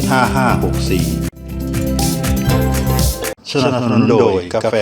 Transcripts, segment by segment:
5564 สนับสนุนโดยกาแฟ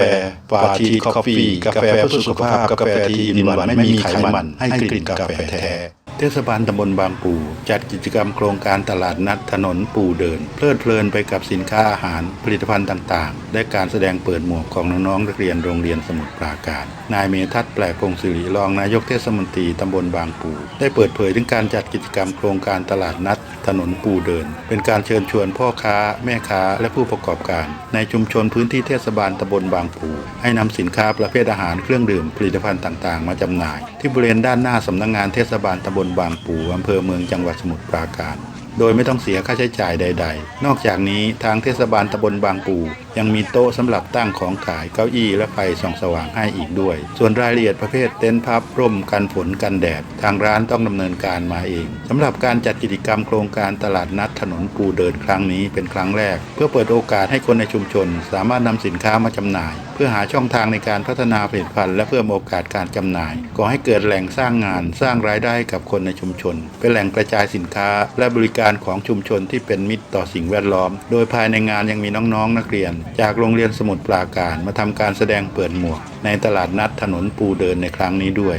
ปาทีคอฟฟี่กาแฟเพื่อสุขภาพ กาแฟที่อินวันไม่มีไขมัน ให้กลิ่นกาแฟแท้ เทศบาลตำบลบางปูจัดกิจกรรมโครงการตลาดนัดถนนปูเดิน เพลิดเพลินไปกับสินค้าอาหารผลิตภัณฑ์ต่างๆ และการแสดงเปิดหมวกของน้องๆนักเรียนโรงเรียนสมุทรปราการนายเมทัศแปลกพงศิริรองนายกเทศมนตรีตำบลบางปูได้เปิดเผยถึงการจัดกิจกรรมโครงการตลาดนัดถนนปูเดิน เป็นการเชิญชวนพ่อค้า แม่ค้า และผู้ประกอบการ ในชุมชนพื้นที่เทศบาลตำบลบางปูให้นำสินค้าประเภทอาหารเครื่องดื่มผลิตภัณฑ์ต่างๆ มาจำหน่าย ที่บริเวณด้านหน้าสำนักงานเทศบาลตำบลบางปูอำเภอเมืองจังหวัดสมุทรปราการ โดยไม่ต้องเสียค่าใช้จ่ายใด ๆ นอกจากนี้ทางเทศบาลตำบลบางปูยังมีโต๊ะสำหรับตั้งของขายเก้าอี้และไฟส่องสว่างให้อีกด้วย ส่วนรายละเอียดประเภทเต็นท์พับร่มกันฝนกันแดด ทางร้านต้องดำเนินการมาเองสำหรับการจัดกิจกรรมโครงการตลาดนัดถนนปูเดินครั้งนี้เป็นครั้งแรก เพื่อเปิดโอกาสให้คนในชุมชน สามารถนำสินค้ามาจำหน่าย เพื่อหาช่องทางในการพัฒนาผลิตภัณฑ์และเพิ่มโอกาสการจำหน่ายก่อให้เกิดแหล่งสร้างงานสร้างรายได้ให้กับคนในชุมชน เป็นแหล่งกระจายสินค้าและบริการการของชุมชนที่เป็นมิตรต่อสิ่งแวดล้อม โดยภายในงานยังมีน้องๆ นักเรียน จากโรงเรียนสมุทรปราการมาทำการแสดงเปิดหมวก ในตลาดนัดถนนปูเดินในครั้งนี้ด้วย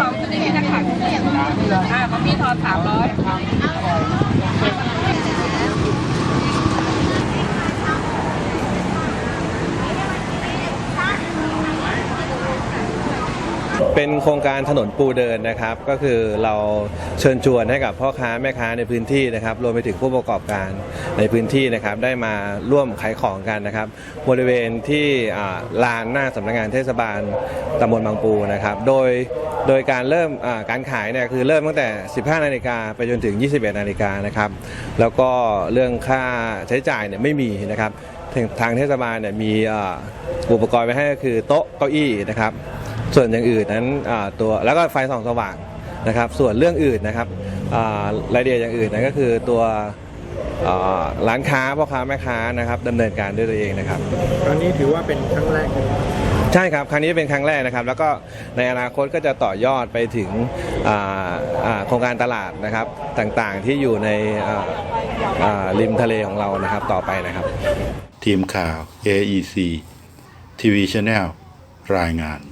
สองตัวนี้นะคะอ่าของพี่ทอนสามร้อย เป็นโครงการถนนปูเดินนะครับ ก็คือเราเชิญชวนให้กับพ่อค้าแม่ค้าในพื้นที่นะครับ รวมไปถึงผู้ประกอบการในพื้นที่นะครับ ได้มาร่วมขายของกันนะครับ บริเวณที่ลานหน้าสำนักงานเทศบาลตำบลบางปูนะครับ โดยโดยการเริ่มการขายเนี่ยคือเริ่มตั้งแต่ 15 นาฬิกาไปจนถึง 21 นาฬิกานะครับ แล้วก็เรื่องค่าใช้จ่ายเนี่ยไม่มีนะครับทางเทศบาลเนี่ยมีอุปกรณ์ไว้ให้ก็คือโต๊ะเก้าอี้นะครับ ส่วนอย่างอื่นนั้นอ่าตัวแล้วก็ไฟส่องสว่างนะครับ ส่วนเรื่องอื่นนะครับอ่ารายละเอียดอย่างอื่นนั้นก็คือตัวอ่าร้านค้าพ่อค้าแม่ค้านะครับดำเนินการด้วยตัวเองนะครับครั้งนี้ถือว่าเป็นครั้งแรกเลยใช่ครับครั้งนี้เป็นครั้งแรกนะครับ แล้วก็ในอนาคตก็จะต่อยอดไปถึงอ่าอ่าโครงการตลาดนะครับต่างๆที่อยู่ในอ่าอ่าริมทะเลของเรานะครับต่อไปนะครับ ทีมข่าว AEC TV Channel รายงาน